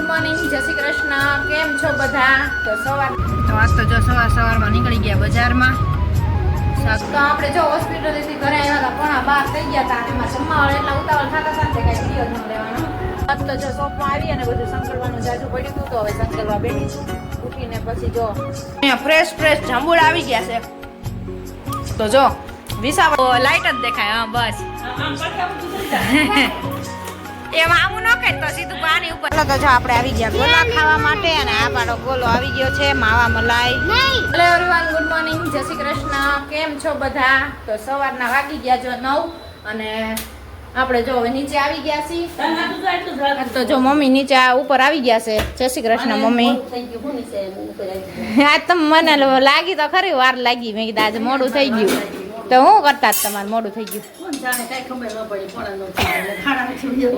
Good morning જય શ્રી કૃષ્ણ. કેમ છો બધા? તો સવાર તો આજ તો જો સવાર સવારમાં નીકળી ગયા બજારમાં. તો આપણે જો હોસ્પિટલેથી ઘરે આવ્યા હતા, પણ બહાર થઈ ગયા હતા એમાં જમવા એટલા ઉતાવળ થતા ને કઈ વીડિયો ન લેવાનો. આજ તો જો શોપમાં આવી અને બધું સંકળવાનું જાજુ પડ્યું હતું, તો હવે સંકળવા બેઠી છું. ઉઠીને પછી જો અહીંયા ફ્રેશ ફ્રેશ જાંબુડા આવી ગયા છે. તો જો વિસાવ લાઈટ જ દેખાય, હા, બસ. એમાં આવું ન તો સીધું પાણી ઉપર. તો જો આપણે આવી ગયા ગોલા ખાવા માટે અને આ પાડો ગોલો આવી ગયો છે માવા મલાઈ. હેલો એવરીવન ગુડ મોર્નિંગ જય શ્રી કૃષ્ણ. કેમ છો બધા? તો સવારના વાગી ગયા જો નવ અને આપણે જો નીચે આવી ગયા છીએ. તો જો મમ્મી નીચે ઉપર આવી ગયા છે. જય શ્રી કૃષ્ણ મમ્મી. આજ તો મને લાગી તો ખરી વાર લાગી. મેં કીધું આજે મોડું થઈ ગયું. તો હું કરતા જ તમારે મોડું થઈ ગયું?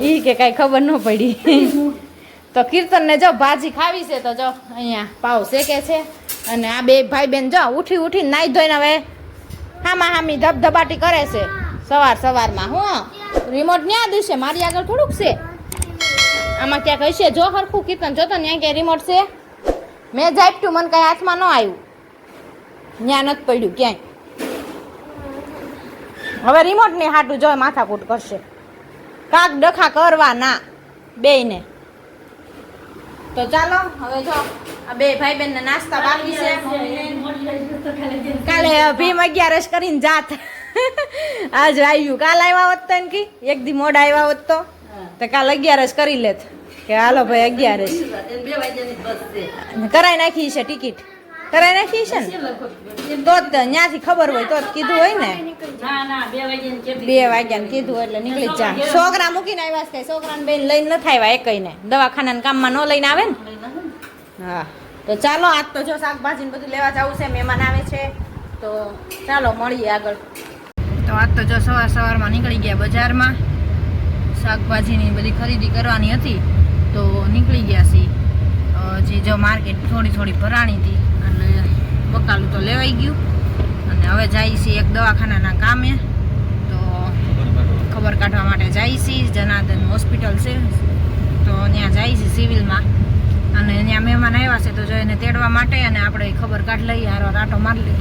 એ કે કઈ ખબર ન પડી. તો કીર્તન ને જો ભાજી ખાવી છે તો જો અહીંયા પાવ શેકે છે અને આ બે ભાઈ બેન જો ઉઠી ઉઠી નાઈ ધોઈને હવે હામા હામી ધબધબાટી કરે છે સવાર સવારમાં હું. રિમોટ ન્યા દિવસે મારી આગળ થોડુંક છે. આમાં ક્યાંક હશે જો હરખું કીર્તન જોતો ત્યાં ક્યાં રિમોટ છે. મેં જાપ્યું મને કઈ હાથમાં ન આવ્યું. ત્યાં નથી પડ્યું ક્યાંય. હવે રિમોટ ને હાટું જો માથાકૂટ કરશે. કાક ડખા કરવા ના બેયને. તો ચાલો હવે જો આ બે ભાઈ બેન નાસ્તા બાકી છે. કાલે ભીમ અગિયારસ કરીને જાત. આજ આવ્યું કાલ આવ્યા હોત તો કી એક દી મોડા આવ્યા હોત તો? તો કાલ અગિયારસ કરી લેત. કે હાલો ભાઈ અગિયારસ. કરાઈ નાખી છે ટિકિટ. કરાઈ નાખી છે ને? તો જ ત્યાંથી ખબર હોય તો જ કીધું હોય ને? બે વાગ્યા કીધું. એટલે નીકળી જ જા. છોકરા મૂકીને આવ્યા છે છોકરાને બેન લઈને ન થાય એક ને. દવાખાના કામમાં ન લઈને આવે ને? હા. તો ચાલો આજ તો જો શાકભાજી ને બધું લેવા જવું છે મહેમાન આવે છે. તો ચાલો મળીએ આગળ. તો આજ તો જો સવાર સવારમાં નીકળી ગયા બજારમાં. શાકભાજીની બધી ખરીદી કરવાની હતી. તો નીકળી ગયા છીએ. હજી જો માર્કેટ થોડી થોડી ભરાણી હતી. બકાલું તો લેવાઈ ગયું. અને હવે જાય છીએ એક દવાખાનાના કામે. તો ખબર કાઢવા માટે જાય છીએ. જનાર્દન હોસ્પિટલ છે. તો ત્યાં જાય છીએ સિવિલમાં. અને ત્યાં મહેમાન આવ્યા છે તો જો એને તેડવા માટે અને આપણે ખબર કાઢ લઈએ હારો આટો મારી લઈએ.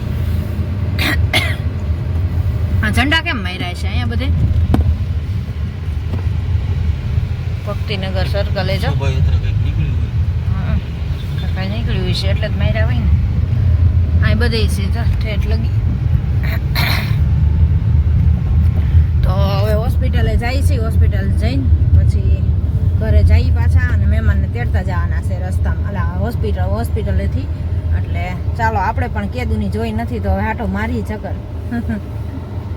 આ ઝંડા કેમ માર્યા છે અહીંયા બધે? ભક્તિનગર સર્કલે જો. કઈ કાંઈ નીકળ્યું છે એટલે જ માર્યા હોય ને. આ બધે છે ઠેઠ લગી. તો હવે હોસ્પિટલે જાય છે, હોસ્પિટલ જઈને પછી ઘરે જઈ પાછા અને મહેમાનને તેડતા જવાના છે રસ્તામાં. અલા, હોસ્પિટલ, હોસ્પિટલેથી. એટલે ચાલો, આપણે પણ કેદુની જોઈ નથી, તો હવે હાટો મારી ચક્કર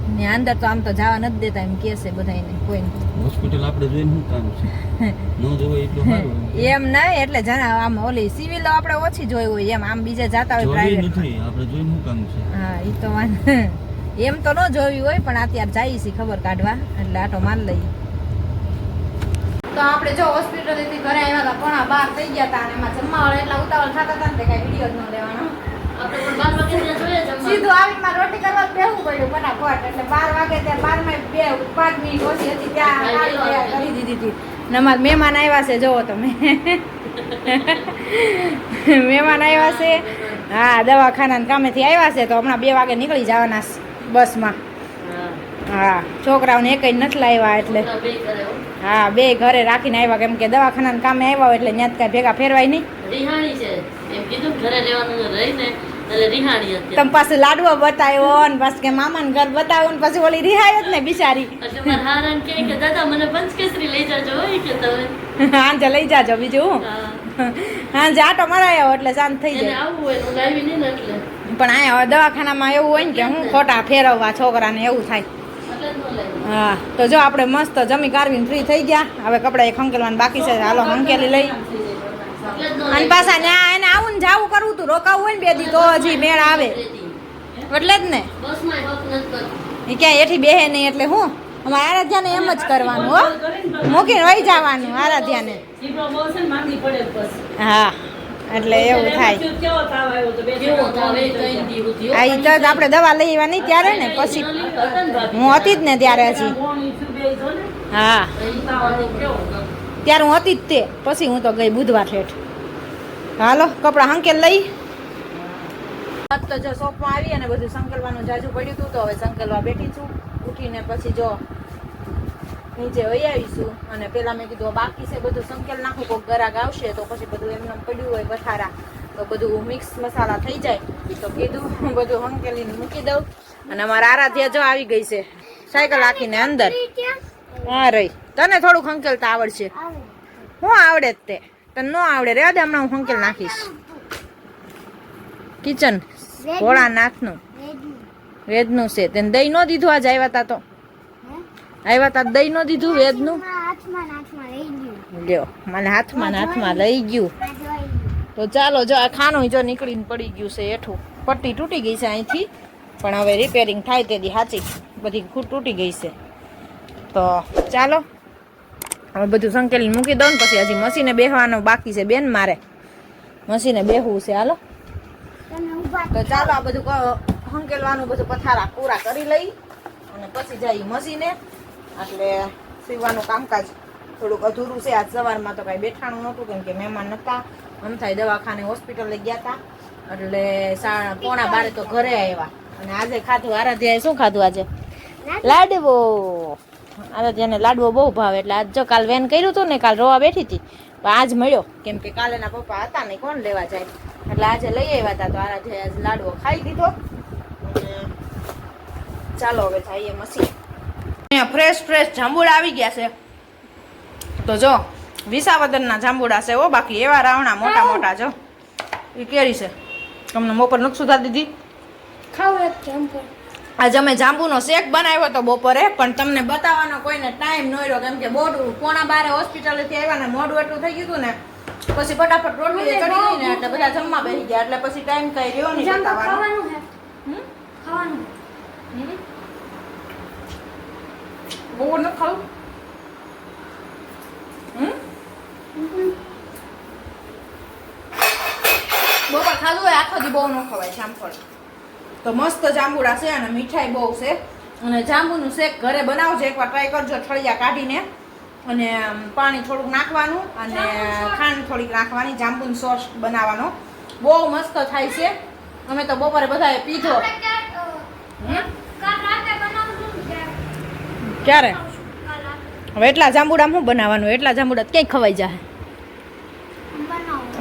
ને અંદર તો આમ તો જવા નથી દેતા એમ કે છે બધાને કોઈને. હોસ્પિટલ આપણે જોઈને શું કામ છે? ન જોવાય એટલું સારું એમ નહીં એટલે જણા આમ ઓલી સિવિલ આપણે ઓછી જોઈ હોય એમ આમ બીજે જાતા હોય પ્રાઇવેટ નથી આપણે જોઈને શું કામ છે? હા એ તો વાંધો એમ તો ન જોવી હોય પણ અત્યારે જઈએ છીએ ખબર કાઢવા એટલે આટો માર લઈએ. તો આપણે જો હોસ્પિટલેથી ઘરે આવ્યા હતા પણ બહાર થઈ ગયા હતા અને એમાં જમવા એટલા ઉતાવળ થતા હતા ને તે કાંઈ વીડિયો જ ન લેવાનો. સીધું આવીને મારે રોટી કરવા જ બેસવું પડ્યું ફટાફટ. એટલે બાર વાગે ત્યાં બારમાં બે પાંચ મિનિટ ઓછી હતી ત્યાં કરી દીધી હતી. ને અમારા મહેમાન આવ્યા છે જોવો તમે. મહેમાન આવ્યા છે. હા દવાખાના કામેથી આવ્યા છે તો હમણાં બે વાગે નીકળી જવાના બસમાં. હા છોકરાઓને એક નથી લાવ્યા એટલે. હા બે ઘરે રાખીને આવ્યા કેમ કે દવાખાના કામે આવ્યા એટલે ત્યાં કાંઈ ભેગા ફેરવાય નહીં. રિહાણી છે. એમ કીધું ઘરે રહેવાનું રહીને એટલે રિહાણી હતી તમે પાછું લાડવો બતાવ્યો ને પાછું કે મામાને ઘર બતાવ્યો ને પછી ઓલી રિહાય જ ને બિચારી. હાંજે લઈ જાજો બીજું. હાંજે આટો મરાયો એટલે શાંત થઈ જાય. પણ અહીંયા દવાખાનામાં એવું હોય ને કે હું ખોટા ફેરવવા છોકરાને એવું થાય. હા તો જો આપણે મસ્ત જમી કાઢવીને ફ્રી થઈ ગયા. હવે કપડા એક હંકેલવાનું બાકી છે. હાલો હંકેલી લઈ. અને પાછા ત્યાં એને આવું ને જાવું કરવું તું, રોકાવું હોય ને બે દી તો હજી મેળ આવે. એટલે જ ને. એ ક્યાંય એઠી બેહે નહીં એટલે હું? અમારે આરાધ્યાને એમ જ કરવાનું, હો. મૂકીને વહી જવાનું આરાધ્યાને. હા, એટલે એવું થાય. આ તો જ આપણે દવા લઈ આવ્યા નહીં ત્યારે ને, પછી હું હતી જ ને ત્યારે હજી. હા. ત્યારે હું હતી જ તે, પછી હું તો ગઈ બુધવાર ઠેઠ હાલો કપડાં હંકેલ લઈ. આજ તો જો શોપમાં આવી અને બધું સંકલવાનું જાજુ પડ્યું હતું તો હવે સંકલવા બેઠી છું. ઉઠીને પછી જો નીચે વહી આવીશું. અને પેલા મેં કીધું બાકી છે બધું સંકેલ નાખું કોઈક ગરાગ આવશે તો પછી બધું એમને પડ્યું હોય પથારા તો બધું મિક્સ મસાલા થઈ જાય. તો કીધું હું બધું હંકેલીને મૂકી દઉં. અને અમારા આરાધ્યા જો આવી ગઈ છે. સાયકલ રાખીને અંદર. હા રહી. તને થોડુંક હંકેલતા આવડશે. હું આવડે જ તે. તને ન આવડે રે દે હમણાં હું હંકેલ નાખીશ. કિચન ભોળા નાથનું વેદનું છે. તેને દહીં ન દીધું આજે આવ્યા તા તો. આવ્યા તા દહીં ન દીધું વેદનું. લ્યો મને હાથમાં હાથમાં લઈ ગયું. તો ચાલો જો આ ખાનું જો નીકળીને પડી ગયું છે એઠું પટ્ટી તૂટી ગઈ છે અહીંથી પણ હવે રિપેરિંગ થાય તેથી સાચી બધી ખૂટ તૂટી ગઈ છે. તો ચાલો હવે બધું સંકેલીને મૂકી દઉં ને પછી હજી મશીને બેસવાનું બાકી છે બેન મારે. મશીને બેહવું છે હાલો. તો ચાલો આ બધું સંકેલવાનું બધું પથારા પૂરા કરી લઈ અને પછી જઈ મશીને. એટલે સીવવાનું કામકાજ થોડુંક અધૂરું છે. આજ સવારમાં તો કાંઈ બેઠાણું નહોતું કેમ કે મહેમાન નહોતા અમથાઈ દવાખાને હોસ્પિટલે ગયા હતા એટલે સા પોણા બારે તો ઘરે આવ્યા. અને આજે ખાધું આરાધ્યાએ શું ખાધું આજે? લાડવો. આરાધ્યાને લાડવો બહુ ભાવે એટલે આજ જો કાલ વેન કર્યું હતું ને, કાલ રોવા બેઠી હતી. પણ આજ મળ્યો. કેમ કે કાલે એના પપ્પા હતા ને, કોણ લેવા જાય? એટલે આજે લઈ આવ્યા હતા તો આજે આજ લાડવો ખાઈ દીધો ચાલો હવે જઈએ મસી અહીંયા ફ્રેશ ફ્રેશ જાંબુડા આવી ગયા છે. તો જો વિસાવદનના જાંબુડા છે ઓ બાકી એવા રાવણા મોટા મોટા જો. એ કેરી છે. તમને મોપર નથી સુધાર દીધી. આજે અમે જાંબુનો શેક બનાવ્યો હતો બપોરે પણ તમને બતાવવાનો કોઈને ટાઈમ ન રહ્યો કેમ કે મોડું પોણા બારે હોસ્પિટલેથી આવ્યા ને મોડું એટલું થઈ ગયું ને પછી ફટાફટ રોટલી ચડી ગઈ ને એટલે બધા જમવા બેસી ગયા એટલે પછી ટાઈમ કઈ રહ્યો નહીં બતાવવાનો? હમ? બહુ ન ખાવું. હમ? બપોર ખાધું હોય આખો દી બહુ ન ખવાય જામફળ તો મસ્ત જાંબુડા છે અને મીઠાઈ બહુ છે. અને જાંબુનું શેક ઘરે બનાવજો એકવાર ટ્રાય કરજો ઠળિયા કાઢીને. અને પાણી થોડુંક નાખવાનું અને ખાંડ થોડીક નાખવાની જાંબુનો સોસ બનાવવાનો. બહુ મસ્ત થાય છે. અમે તો બપોરે બધાએ પીધો. ક્યારે? હવે એટલા જાંબુડામાં શું બનાવવાનું? એટલા જાંબુડા ક્યાંય ખવાઈ જાય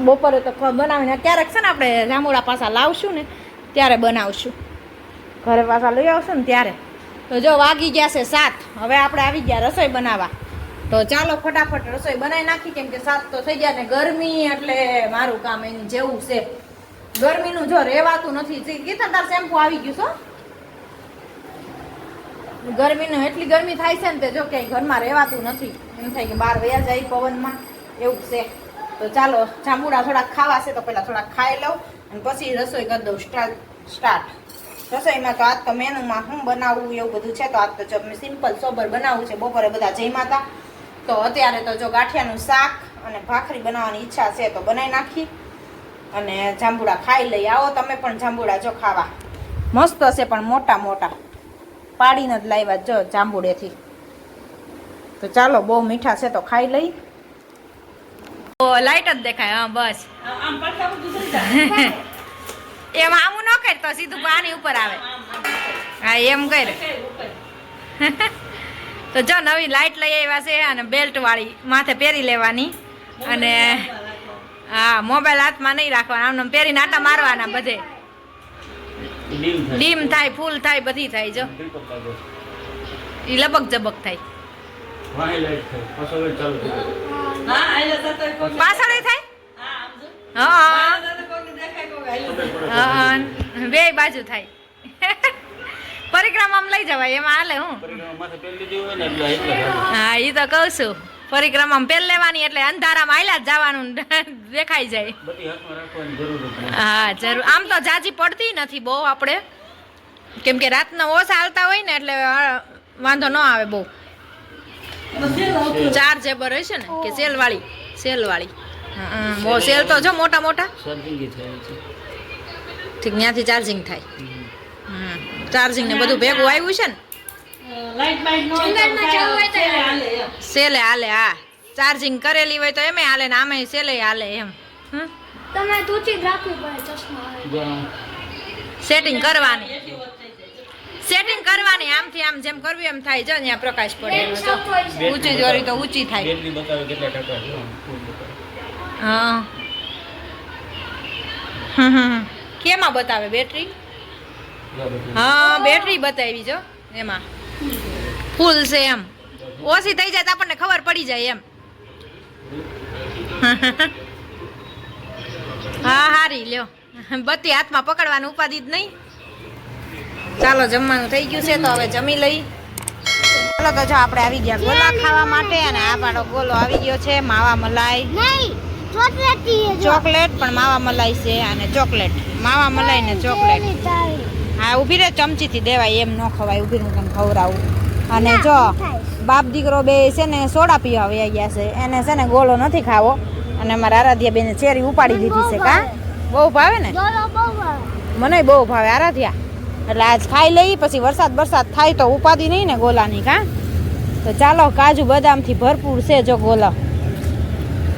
બપોરે તો બનાવીને ક્યારેક છે ને આપણે જાંબુડા પાછા લાવશું ને ત્યારે બનાવશું. ઘરે પાછા લઈ આવશું ને ત્યારે? તો જો વાગી ગયા છે સાત. હવે આપણે આવી ગયા રસોઈ બનાવવા. તો ચાલો ફટાફટ રસોઈ બનાવી નાખી કેમ કે સાત તો થઈ ગયા ને ગરમી એટલે મારું કામ એની જેવું છે. ગરમીનું જો રહેવાતું નથી. કીધા તાર શેમ્પુ આવી ગયું છો ગરમીનું એટલી ગરમી થાય છે ને તે જો કે ઘરમાં રહેવાતું નથી. એમ થાય કે બહાર વયા જાય પવનમાં. એવું છે. તો ચાલો જાંબુડા થોડાક ખાવા છે તો પહેલાં થોડાક ખાઈ લઉં. પછી રસોઈ કરી દઉં સ્ટાર્ટ સ્ટાર્ટ. રસોઈમાં તો આજ તો મેનુમાં શું બનાવવું એવું બધું છે, તો આજ તો જો મેં સિમ્પલ સોબર બનાવવું છે, બપોરે બધા જમ્યા હતા તો અત્યારે તો જો ગાંઠિયાનું શાક અને ભાખરી બનાવવાની ઈચ્છા છે, તો બનાવી નાખી. અને જાંબુડા ખાઈ લઈ. આવો તમે પણ જાંબુડા જો ખાવા. મસ્ત છે પણ મોટા મોટા. પાડીને જ લાવ્યા જો જાંબુડેથી. તો ચાલો બહુ મીઠા છે, તો ખાઈ લઈ. લાઈટ જ દેખાય હા બસ. એમ આમું ન કર તો સીધું પાણી ઉપર આવે. હા એમ કર. તો જો નવી લાઇટ લઈ આવ્યા છે અને બેલ્ટ વાળી માથે પહેરી લેવાની. અને હા મોબાઈલ હાથમાં નહીં રાખવાના આમને પહેરીને આટા મારવાના બધે. ડીમ થાય. ફૂલ થાય બધી થાય જો. એ લબક જબક થાય. પાછળ થાય? હા, બે બાજુ થાય. પરિક્રમામાં લઈ જવાય એમાં હાલે હું? પરિક્રમા માથે પહેરી લીધી હોય ને એટલે એટલે હાલે. હા એ તો કહું છું. પરિક્રમામાં પેલ લેવાની એટલે અંધારામાં આયલા જ જવાનું દેખાઈ જાય. હા જરૂર. આમ તો જાજી પડતી નથી બહુ આપણે. કેમ કે રાતના ઓછા હાલતા હોય ને એટલે વાંધો ન આવે બહુ. ચાર જેબર હોય છે ને કે સેલ વાળી સેલ વાળી હા બહુ સેલ તો જો મોટા મોટા. ઠીક ત્યાંથી ચાર્જિંગ થાય. ચાર્જિંગ ને બધું ભેગું આવ્યું છે ને? સેલે હાલે હા. ચાર્જિંગ કરેલી હોય તો એમ હાલે ને આમે સેલે હાલે એમ. તમે રાખવી પડે ચશ્મા સેટિંગ કરવાની. સેટિંગ કરવાની આમથી આમ જેમ કરવી એમ થાય. છે ત્યાં પ્રકાશ પડે બેન જો શોખ હોય છે. ઊંચી જોરી તો ઊંચી થાય. બેટરી બતાવે કેટલા ટકા. હા. કેમાં બતાવે બેટરી? હા બેટરી બતાવી જો એમાં. ફૂલ છે એમ. ઓછી થઈ જાય તો આપણને ખબર પડી જાય એમ. હા હારી લ્યો. બત્તી હાથમાં પકડવાનું ઉપાધિ જ નહીં. ચાલો જમવાનું થઈ ગયું છે તો હવે જમી લઈ. ચાલો તો જો આપણે આવી ગયા ગોલા ખાવા માટે અને આ પાડો ગોલો આવી ગયો છે માવા મલાઈ. ચોકલેટી પણ માવા મલાઈ છે અને ચોકલેટ. માવા મલાઈ ને ચોકલેટ. હા ઊભી રે ચમચીથી દેવાય એમ ન ખવાય ઊભી હું તને ખવડાવું. અને જો બાપ દીકરો બે છે ને સોડા પીવા વયા ગયા છે. એને છે ને ગોળો નથી ખાવો. અને અમારા આરાધ્યા બેને ચેરી ઉપાડી દીધી છે કા? બહુ ભાવે ને. મને બહુ ભાવે આરાધ્યા. એટલે આજ ખાઈ લઈ પછી વરસાદ વરસાદ થાય તો ઉપાદી નહીં ને ગોલાની કાં? તો ચાલો કાજુ બદામથી ભરપૂર છે જો ગોલા.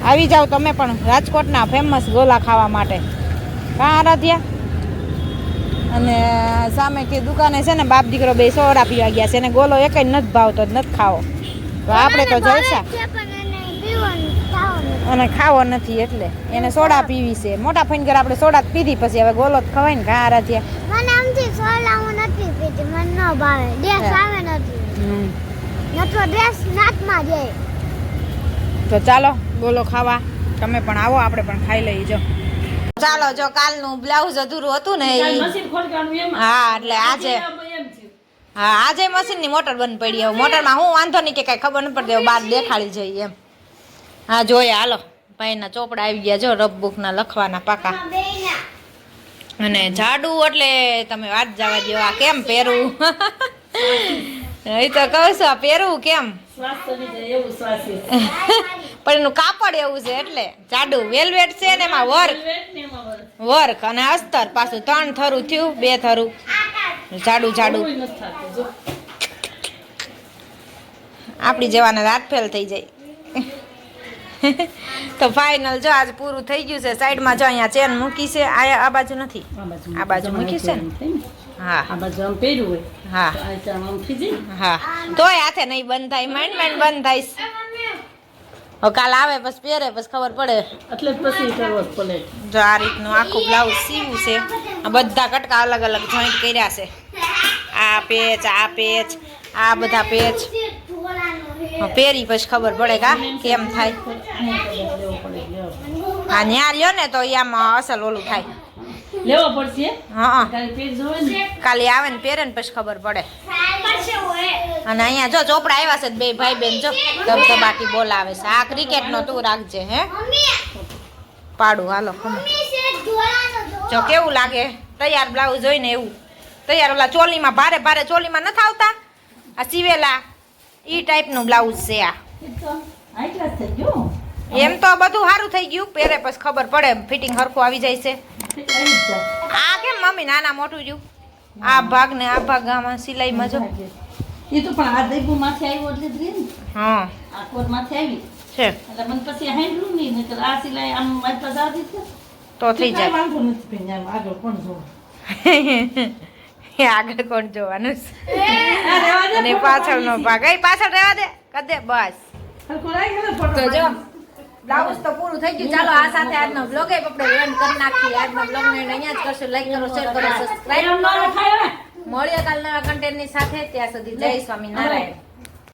આવી જાઓ તમે પણ રાજકોટના ફેમસ ગોલા ખાવા માટે. કાં આરાધ્યા? અને સામે કે દુકાને છે ને બાપ દીકરો બે સોડા પીવા ગયા છે ને ગોલો એક નથી ભાવતો નથી ખાવો. તો આપણે તો જલસા. અને ખાવો નથી એટલે. એને સોડા પીવી છે. મોટા ફઈન ઘર આપણે સોડા જ પીધી પછી હવે ગોલો જ ખવાય ને ઘા આરાધ્યા? પીતી મને ન ભાવે. ડ્રેસ આવે નથી. હમ. નતો ડ્રેસ નાતમાં જાય તો ચાલો બોલો ખાવા. તમે પણ આવો આપણે પણ ખાઈ લઈ જો. ચાલો જો કાલનું બ્લાઉઝ અધૂરું હતું ને એ મશીન ખોલવાનું એમાં. હા એટલે આજે હા આજે મશીનની મોટર બંધ પડી હવે મોટરમાં હું વાંધો નહીં કે કાંઈ ખબર ન પડતી બહાર દેખાડી જઈએ એમ. હા જોઈએ હાલો. ભાઈના ચોપડા આવી ગયા જો રબ બુકના લખવાના પાકા. અને જાડુ એટલે તમે વાત જવા દો આ કેમ પહેરવું એ તો કહું છું, આ પહેરવું કેમ. પણ એનું કાપડ એવું છે એટલે જાડુ વેલ્વેટ છે ને એમાં વર્ક. વર્ક અને અસ્તર પાછું ત્રણ થરું થયું, બે થરું જાડુ જાડુ. આપણી જવાના રાત ફેલ થઈ જાય તો ફાઇનલ જો આજ પૂરું થઈ ગયું છે. સાઈડમાં જો અહીંયા ચેન મૂકી છે. આ આ બાજુ નથી? આ બાજુ મૂકી છે ને? હા. આ બાજુ આમ પહેર્યું હોય. હા. આમ ખીજી હા. તોય હાથે નહીં બંધ થાય માંડ માંડ બંધ થાય કાલ આવે પછી પહેરે પછી ખબર પડે. એટલે પછી કરવો જ પ્લેટ જો આ રીતનું આખું બ્લાઉઝ સીવું છે. બધા કટકા અલગ અલગ જોઈન્ટ કર્યા છે. આ પેચ આ પેચ આ બધા પેચ પહેરી પછી ખબર પડે કા કેમ થાય. હા ન્યા લ્યો ને તો આમ અસલ ઓલું થાય. લેવો પડશે. હા કાલે આવે ને પહેરે ને પછી ખબર પડે. અને અહીંયા જો ચોપડા આવ્યા છે બે ભાઈ બેન જો. ધબધબાટી બોલાવે છે. આ ક્રિકેટ નો તું રાખજે હે. પાડું હાલો જો કેવું લાગે? તૈયાર બ્લાઉઝ જોઈને એવું. તૈયાર ઓલા ચોલીમાં ભારે ભારે ચોલીમાં નથી આવતા? આ સીવેલા ઈ ટાઈપનું બ્લાઉઝ છે આ. એમ તો બધું સારું થઈ ગયું. પહેરે પછી ખબર પડે ફિટિંગ હરખું આવી જાય છે. આ કેમ મમ્મી નાના મોટું જ્યું આ ભાગ ને આ ભાગ આમાં સિલાઈમાં જો. એ તો પણ આ દૈબુ માથે આવ્યો એટલે રહી હા. આ કોટ માથે આવી. છે. એટલે મને પછી હાંડલું નહીં નહીંતર આ સિલાઈ આમ મારી પાસે આવી છે. તો થઈ જાય. વાંધો નથી આગળ કોણ જોવે? એ આગળ કોણ જોવાનું છે? અને પાછળનો ભાગ. એ પાછળ રહેવા દે. કદે બસ. તો જો બ્લાઉઝ તો પૂરું થઈ ગયું. ચાલો આ સાથે આજનો બ્લોગ એ આપણે એન્ડ કરી નાખીએ. આજનો બ્લોગ ને અહીંયા જ કરશું. લાઈક કરો શેર કરો સબસ્ક્રાઇબ કરો મળીએ કાલના કન્ટેન્ટની સાથે. ત્યાં સુધી જય સ્વામિનારાયણ.